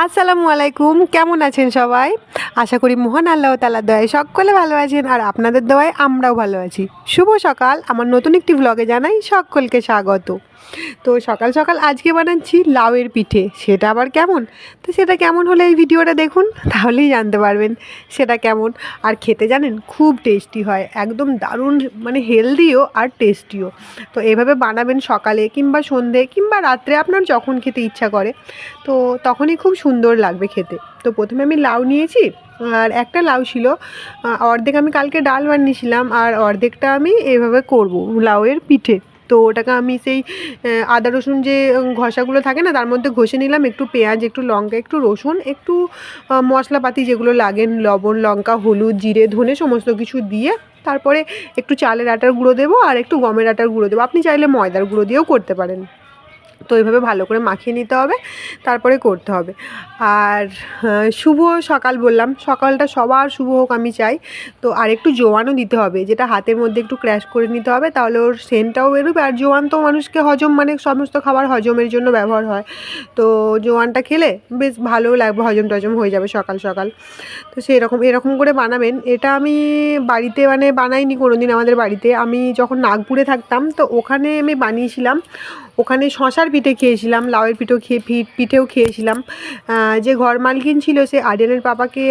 আসসালামু আলাইকুম। কেমন আছেন সবাই? আশা করি মহান আল্লাহ তালা দয়ায় সকলে ভালো আছেন আর আপনাদের দয়ায় আমরাও ভালো আছি। শুভ সকাল। আমার নতুন একটি ব্লগে জানাই সকলকে স্বাগত। তো সকাল সকাল আজকে বানাচ্ছি লাউয়ের পিঠে, সেটা আবার কেমন? তো সেটা কেমন হলে এই ভিডিওটা দেখুন, তাহলেই জানতে পারবেন সেটা কেমন। আর খেতে জানেন, খুব টেস্টি হয়, একদম দারুণ মানে হেলদিও আর টেস্টিও। তো এভাবে বানাবেন সকালে কিংবা সন্ধে কিংবা রাত্রে আপনার যখন খেতে ইচ্ছা করে, তো তখনই খুব সুন্দর লাগবে খেতে। তো প্রথমে আমি লাউ নিয়েছি, আর একটা লাউ ছিল অর্ধেক আমি কালকে ডাল বানিয়েছিলাম, আর অর্ধেকটা আমি এভাবে করব, লাউয়ের পিঠে। তো ওটাকে আমি সেই আদা, রসুন যে ঘষাগুলো থাকে না, তার মধ্যে ঘষে নিলাম, একটু পেঁয়াজ, একটু লঙ্কা, একটু রসুন, একটু মশলাপাতি যেগুলো লাগে, লবণ, লঙ্কা, হলুদ, জিরে, ধনে, সমস্ত কিছু দিয়ে, তারপরে একটু চালের আটার গুঁড়ো দেবো আর একটু গমের আটার গুঁড়ো দেবো। আপনি চাইলে ময়দার গুঁড়ো দিয়েও করতে পারেন। তো এইভাবে ভালো করে মাখিয়ে নিতে হবে, তারপরে করতে হবে। আর শুভ সকাল বললাম, সকালটা সবার শুভ হোক আমি চাই। তো আর একটু জোয়ানও দিতে হবে, যেটা হাতের মধ্যে একটু ক্র্যাশ করে নিতে হবে, তাহলে ওর সেন্টটাও বেরোবে। আর জোয়ান তো মানুষকে হজম মানে সমস্ত খাবার হজমের জন্য ব্যবহার হয়। তো জোয়ানটা খেলে বেশ ভালোও লাগবে, হজম টজম হয়ে যাবে সকাল সকাল। তো সেই রকম এরকম করে বানাবেন। এটা আমি বাড়িতে মানে বানাইনি কোনো দিন আমাদের বাড়িতে। আমি যখন নাগপুরে থাকতাম, তো ওখানে আমি বানিয়েছিলাম। ওখানে শশার পিঠে খেয়েছিলাম, লাউয়ের পিঠেও খেয়ে পিঠেও খেয়েছিলাম। যে ঘর মালকিন ছিল, সে আরিয়ানের পাপাকে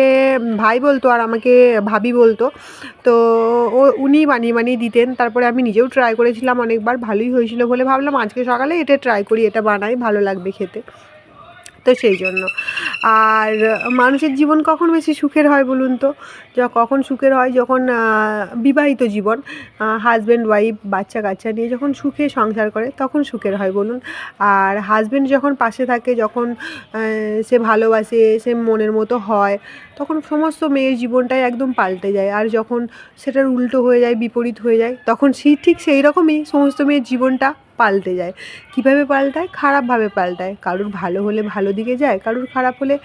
ভাই বলতো আর আমাকে ভাবি বলতো। তো ও, উনি বানিয়ে বানিয়ে দিতেন। তারপরে আমি নিজেও ট্রাই করেছিলাম অনেকবার, ভালোই হয়েছিল বলে ভাবলাম। আজকে সকালে এটা ট্রাই করি, এটা বানাই, ভালো লাগবে খেতে। তো সেই জন্য। আর মানুষের জীবন কখন বেশি সুখের হয় বলুন তো? কখন সুখের হয় যখন বিবাহিত জীবন হাজব্যান্ড ওয়াইফ বাচ্চা, কাচ্চা নিয়ে যখন সুখে সংসার করে তখন সুখের হয় বলুন। আর হাজব্যান্ড যখন পাশে থাকে, যখন সে ভালোবাসে, সে মনের মতো হয়, তখন সমস্ত মেয়ের জীবনটাই একদম পাল্টে যায়। আর যখন সেটার উল্টো হয়ে যায়, বিপরীত হয়ে যায়, তখন সেই ঠিক সেই রকমই সমস্ত মেয়ের জীবনটা পাল্টে যায়। কীভাবে পাল্টায়? খারাপভাবে পাল্টায়। কারুর ভালো হলে ভালো দিকে যায়, কারোর খারাপ হলে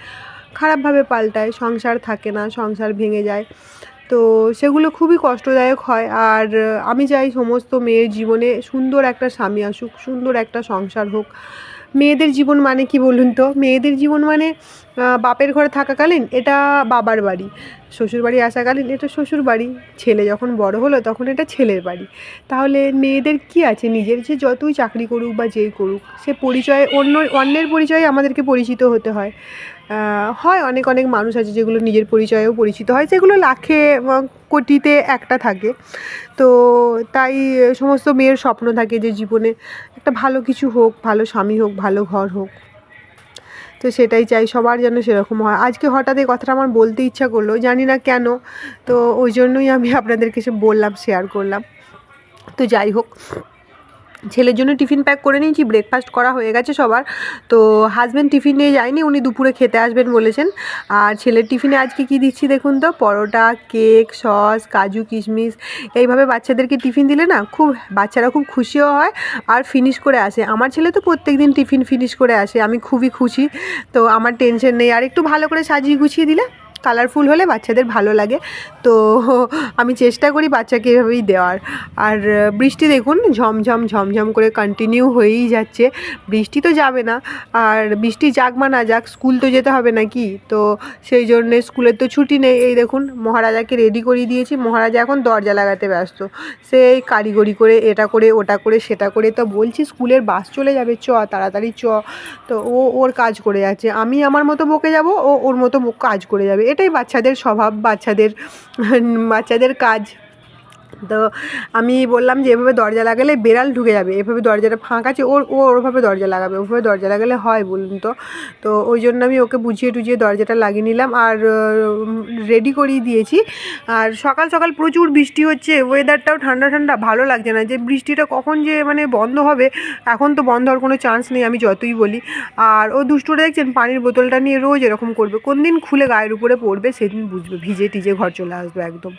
খারাপভাবে পাল্টায়। সংসার থাকে না, সংসার ভেঙে যায়। তো সেগুলো খুবই কষ্টদায়ক হয়। আর আমি চাই সমস্ত মেয়ের জীবনে সুন্দর একটা স্বামী আসুক, সুন্দর একটা সংসার হোক। মেয়েদের জীবন মানে কি বলুন তো? মেয়েদের জীবন মানে বাপের ঘরে থাকাকালীন এটা বাবার বাড়ি, শ্বশুর বাড়ি আসাকালীন এটা শ্বশুর বাড়ি। ছেলে যখন বড় হলো তখন এটা ছেলের বাড়ি। তাহলে মেয়েদের কি আছে? নিজের যে যতই চাকরি করুক বা যেই করুক, সে পরিচয়ে অন্য অন্যের পরিচয়ে আমাদেরকে পরিচিত হতে হয়। হয় অনেক অনেক মানুষ আছে যেগুলো নিজের পরিচয়েও পরিচিত হয় যেগুলো লাখে কোটিতে একটা থাকে। তো তাই সমস্ত মেয়ের স্বপ্ন থাকে যে জীবনে একটা ভালো কিছু হোক, ভালো স্বামী হোক, ভালো ঘর হোক। তো সেটাই চাই, সবার যেন সেরকম হয়। আজকে হঠাৎ এই কথাটা আমার বলতে ইচ্ছা করল, জানি না কেন। তো ওই জন্যই আমি আপনাদেরকে সে বললাম শেয়ার করলাম। তো যাই হোক। ছেলের জন্য টিফিন প্যাক করে নিয়েছি ব্রেকফাস্ট করা হয়ে গেছে সবার। তো হাজব্যান্ড টিফিন নিয়ে যায়নি, উনি দুপুরে খেতে আসবেন বলেছেন। আর ছেলের টিফিনে আজকে কি দিচ্ছি দেখুন তো? পরোটা কেক সস কাজু, কিশমিশ। এইভাবে বাচ্চাদেরকে টিফিন দিলে না খুব, বাচ্চারা খুব খুশিও হয় আর ফিনিশ করে আসে। আমার ছেলে তো প্রত্যেক দিন টিফিন ফিনিশ করে আসে, আমি খুবই খুশি। তো আমার টেনশন নেই। আর একটু ভালো করে সাজিয়ে গুছিয়ে দিলে? কালারফুল হলে বাচ্চাদের ভালো লাগে। তো আমি চেষ্টা করি বাচ্চাকে এভাবেই দেওয়ার। আর বৃষ্টি দেখুন, ঝমঝম ঝমঝম করে কন্টিনিউ হয়েই যাচ্ছে। বৃষ্টি তো যাবে না। আর বৃষ্টি যাক বা না যাক স্কুল তো যেতে হবে নাকি? তো সেই জন্যে স্কুলের তো ছুটি নেই। এই দেখুন, মহারাজাকে রেডি করিয়ে দিয়েছি। মহারাজা এখন দরজা লাগাতে ব্যস্ত। সেই কারিগরি করে এটা করে, ওটা করে, সেটা করে। তো বলছি স্কুলের বাস চলে যাবে। চ, তাড়াতাড়ি চ। তো ও ওর কাজ করে যাচ্ছে। আমি আমার মতো বকে যাব, ও ওর মতো কাজ করে যাবে। এটাই বাচ্চাদের স্বভাব বাচ্চাদের বাচ্চাদের কাজ। তো আমি বললাম যে, এভাবে দরজা লাগালে বেড়াল ঢুকে যাবে। এভাবে দরজাটা ফাঁকা আছে, ওর ও ওরভাবে দরজা লাগাবে, ওভাবে দরজা লাগালে হয় বলুন তো। তো ওই জন্য আমি ওকে বুঝিয়ে টুঝিয়ে দরজাটা লাগিয়ে নিলাম আর রেডি করিয়ে দিয়েছি। আর সকাল সকাল প্রচুর বৃষ্টি হচ্ছে ওয়েদারটাও ঠান্ডা ঠান্ডা, ভালো লাগছে না। যে বৃষ্টিটা কখন যে মানে বন্ধ হবে, এখন তো বন্ধ হওয়ার কোনো চান্স নেই, আমি যতই বলি। আর ও দুষ্টুটা দেখছেন, পানির বোতলটা নিয়ে রোজ এরকম করবে। কোন দিন খুলে গায়ের উপরে পড়বে, সেদিন বুঝবে, ভিজে টিজে ঘর চলে আসবে একদম।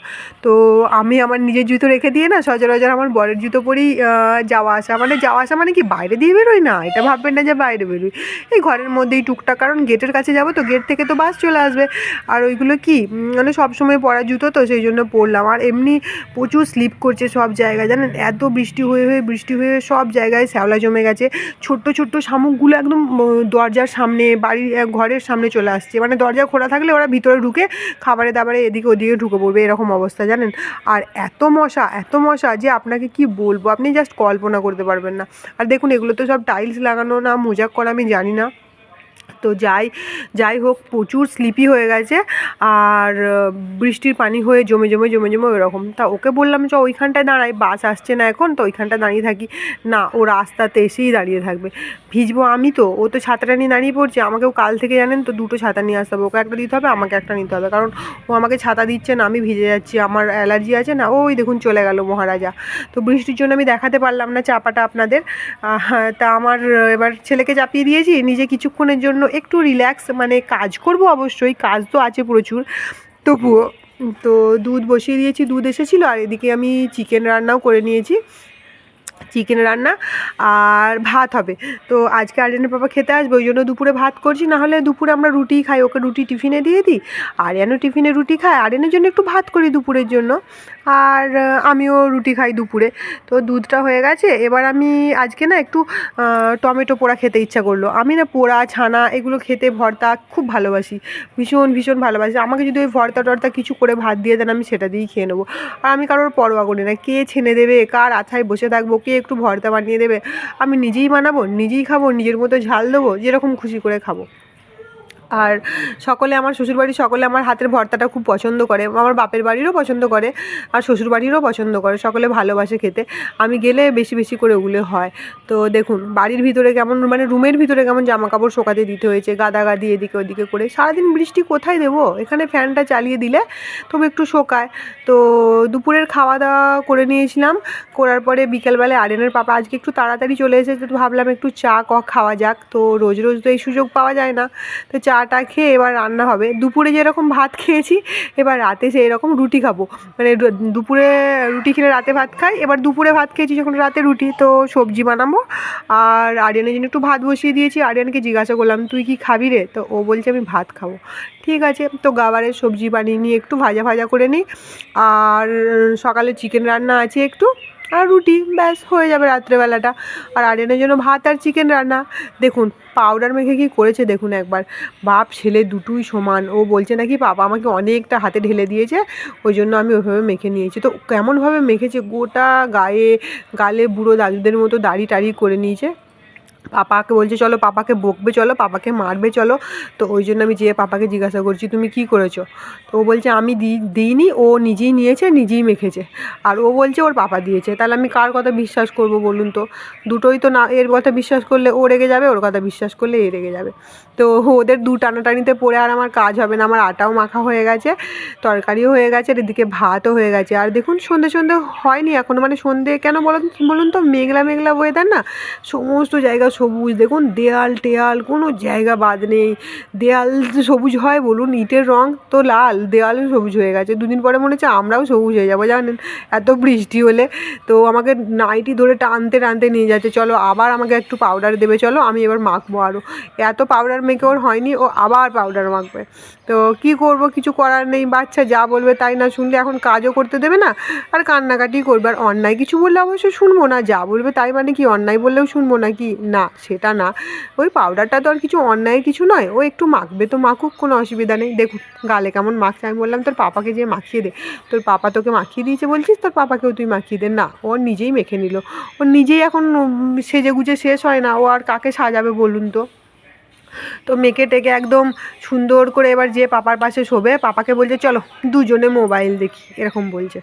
তো আমি আমার নিজের জুতো রেখে দিয়ে না সচরাচর আমার বরের জুতো পরেই যাওয়া আসা। মানে যাওয়া আসা মানে কি বাইরে দিয়ে বেরোই না? এটা ভাববেন না যে বাইরে বেরোই। এই ঘরের মধ্যেই টুকটাক, কারণ গেটের কাছে যাব তো, গেট থেকে তো বাস চলে আসবে। আর ওইগুলো কি মানে সবসময় পরা জুতো তো, সেই জন্য পরলাম। আর এমনি প্রচুর স্লিপ করছে সব জায়গায়, জানেন? এত বৃষ্টি হয়ে হয়ে, বৃষ্টি হয়ে সব জায়গায় শ্যাওলা জমে গেছে। ছোট্ট ছোট্ট শামুকগুলো একদম দরজার সামনে, বাড়ির ঘরের সামনে চলে আসছে। মানে দরজা খোলা থাকলে ওরা ভিতরে ঢুকে খাবারে দাবারে এদিকে ওদিকে ঢুকে পড়বে, এরকম অবস্থা, জানেন? আর এত মশা, এত মশা যে আপনাকে কি বলব? আপনি জাস্ট কল্পনা করতে পারবেন না। আর দেখুন, এগুলো তো সব টাইলস লাগানো না, মোজাক করা আমি জানি না। তো যাই যাই হোক, প্রচুর স্লিপি হয়ে গেছে আর বৃষ্টির পানি হয়ে জমে জমে জমে জমে ওরকম তা ওকে বললাম চ ওইখানটায় দাঁড়াই, বাস আসছে না এখন, তো ওইখানটায় দাঁড়িয়ে থাকি। না, ও রাস্তাতে এসেই দাঁড়িয়ে থাকবে। ভিজবো আমি তো, ও তো ছাতাটা নিয়ে দাঁড়িয়ে পড়ছে, আমাকেও কাল থেকে জানেন তো দুটো ছাতা নিয়ে আসতে হবে, ওকে একটা দিতে হবে, আমাকে একটা নিতে হবে, কারণ ও আমাকে ছাতা দিচ্ছে না, আমি ভিজে যাচ্ছি, আমার অ্যালার্জি আছে না, ওই দেখুন চলে গেল মহারাজা। তো বৃষ্টির জন্য আমি দেখাতে পারলাম না চাপাটা আপনাদের। তা আমার এবার ছেলেকে চাপিয়ে দিয়েছি, নিজে কিছুক্ষণের জন্য একটু রিল্যাক্স মানে কাজ করব অবশ্যই, কাজ তো আছে প্রচুর। তবুও, তো দুধ বসিয়ে দিয়েছি, দুধ এসেছিল, আর এদিকে আমি চিকেন রান্নাও করে নিয়েছি। চিকেন রান্না আর ভাত হবে। তো আজকে আরিয়ানের পাপা খেতে আসবে, ওই জন্য দুপুরে ভাত করছি, না হলে দুপুরে আমরা রুটি খাই, ওকে রুটি টিফিনে দিয়ে দিই। আরিয়ানও টিফিনে রুটি খায়, আরিয়ানের জন্য একটু ভাত করি দুপুরের জন্য। আর আমিও রুটি খাই দুপুরে। তো দুধটা হয়ে গেছে, এবার আমি আজকে না একটু টমেটো পোড়া খেতে ইচ্ছা করল। আমি না পোড়া, ছানা এগুলো খেতে ভর্তা খুব ভালোবাসি, ভীষণ ভীষণ ভালোবাসি। আমাকে যদি ওই ভর্তা টর্তা কিছু করে ভাত দিয়ে দেন, আমি সেটা দিয়েই খেয়ে নেব। আর আমি কারোর পরোয়া করি না, কে ছেনে দেবে, কার আথায় বসে থাকব, কে একটু ভর্তা বানিয়ে দেবে। আমি নিজেই বানাবো, নিজেই খাব, নিজের মতো ঝাল দেবো, যেরকম খুশি করে খাব। আর সকলে আমার শ্বশুরবাড়ির সকলে আমার হাতের ভর্তাটা খুব পছন্দ করে। আমার বাপের বাড়িরও পছন্দ করে আর শ্বশুরবাড়িরও পছন্দ করে। সকলে ভালোবাসে খেতে। আমি গেলে বেশি বেশি করে ওগুলো হয়। তো দেখুন, বাড়ির ভিতরে কেমন মানে রুমের ভিতরে কেমন জামা কাপড় শোকাতে দিতে হয়েছে, গাদাগাদি এদিকে ওদিকে করে। সারাদিন বৃষ্টি কোথায় দেবো? এখানে ফ্যানটা চালিয়ে দিলে তবে একটু শোকায়। তো দুপুরের খাওয়া দাওয়া করে নিয়েছিলাম। করার পরে বিকেলবেলায় আরেনের পাপা আজকে একটু তাড়াতাড়ি চলে এসেছে। তো ভাবলাম একটু চা, ক, খাওয়া যাক। তো রোজ রোজ তো এই সুযোগ পাওয়া যায় না। তো চাটা খেয়ে এবার রান্না হবে। দুপুরে যেরকম ভাত খেয়েছি, এবার রাতে সেই রকম রুটি খাব। মানে দুপুরে রুটি খেলে রাতে ভাত খাই, এবার দুপুরে ভাত খেয়েছি যখন রাতে রুটি, তো সবজি বানাবো। আর আরিয়ানের জন্য একটু ভাত বসিয়ে দিয়েছি। আরিয়ানকে জিজ্ঞাসা করলাম, তুই কি খাবি রে? তো ও বলছে, আমি ভাত খাব। ঠিক আছে, তো গাবারের সবজি বানিয়ে নিয়ে একটু ভাজা ভাজা করে নিই। আর সকালে চিকেন রান্না আছে একটু। আর রুটি, ব্যাস, হয়ে যাবে রাত্রেবেলাটা। আর আরিয়ানের জন্য ভাত আর চিকেন রান্না। দেখুন পাউডার মেখে কি করেছে দেখুন একবার। বাপ, ছেলে দুটোই সমান। ও বলছে নাকি, বাবা আমাকে অনেকটা হাতে ঢেলে দিয়েছে, ওই জন্য আমি ওইভাবে মেখে নিয়েছি। তো কেমনভাবে মেখেছে, গোটা গায়ে, গালে বুড়ো দাদুদের মতো দাড়ি টাড়ি করে নিয়েছে। পাপাকে বলছে, চলো পাপাকে বকবে, চলো পাপাকে মারবে, চলো। তো ওই জন্য আমি যেয়ে পাপাকে জিজ্ঞাসা করছি, তুমি কি করেছ? তো ও বলছে, আমি দিই দিইনি, ও নিজেই নিয়েছে, নিজেই মেখেছে। আর ও বলছে, ওর পাপা দিয়েছে। তাহলে আমি কার কথা বিশ্বাস করব বলুন তো? দুটোই তো না, এর কথা বিশ্বাস করলে ও রেগে যাবে, ওর কথা বিশ্বাস করলে এ রেগে যাবে। তো ওদের দু টানাটানিতে পড়ে আর আমার কাজ হবে না, আমার আটাও মাখা হয়ে গেছে, তরকারিও হয়ে গেছে, আর এদিকে ভাতও হয়ে গেছে। আর দেখুন, সন্ধে সন্ধে হয়নি এখনও মানে সন্ধে কেন বলুন বলুন তো, মেঘলা মেঘলা ওয়েদার না, সমস্ত জায়গা সবুজ, দেখুন দেয়াল টেয়াল, কোনো জায়গা বাদ নেই। দেয়াল সবুজ হয় বলুন, ইটের রং তো লাল দেওয়ালও সবুজ হয়ে গেছে। দুদিন পরে মনে হচ্ছে আমরাও সবুজ হয়ে যাব, জানেন? এত বৃষ্টি হলে। তো আমাকে নাইটি ধরে টানতে টানতে নিয়ে যাচ্ছে। চলো আবার আমাকে একটু পাউডার দেবে, চলো আমি এবার মাখবো আরও এত পাউডার মেখে ওর হয়নি, ও আবার পাউডার মাখবে। তো কি করব, কিছু করার নেই, বাচ্চা যা বলবে তাই না শুনলে, এখন কাজও করতে দেবে না, আর কান্নাকাটি করবে। আর অন্যায় কিছু বললে অবশ্যই শুনব না, যা বলবে তাই মানে কি, অন্যায় বললেও শুনব না কি না সেটা না। ওই পাউডারটা তো আর কিছু অন্যায় কিছু নয়, ও একটু মাখবে তো মাখুক, কোনো অসুবিধা নেই। দেখুক গালে কেমন মাখছে, আমি বললাম, তোর পাপাকে যে মাখিয়ে দে। তোর পাপা তোকে মাখিয়ে দিয়েছে বলছিস? তোর পাপাকেও তুই মাখিয়ে দে। না, ও নিজেই মেখে নিল। ও নিজেই এখন সেজে গুজে শেষ হয় না। ও আর কাকে সাজাবে বলুন তো? তো মেকে টেকে একদম সুন্দর করে এবার যে পাপার পাশে শোবে, পাপাকে বলছে, চলো, দুজনে মোবাইল দেখি। এরকম বলছে।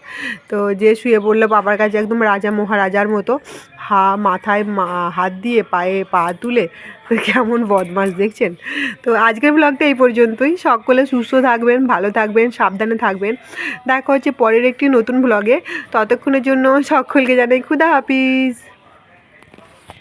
তো যে শুয়ে পড়ল পাপার কাছে একদম রাজা, মহারাজার মতো, হা, মাথায় মা- হাত দিয়ে পায়ে পা তুলে, কেমন বদমাস দেখছেন? তো আজকের ব্লগটা এই পর্যন্তই। সকলে সুস্থ থাকবেন, ভালো থাকবেন, সাবধানে থাকবেন। দেখা হচ্ছে পরের একটি নতুন ব্লগে ততক্ষণের জন্য সকলকে জানাই খুদা হাফিজ।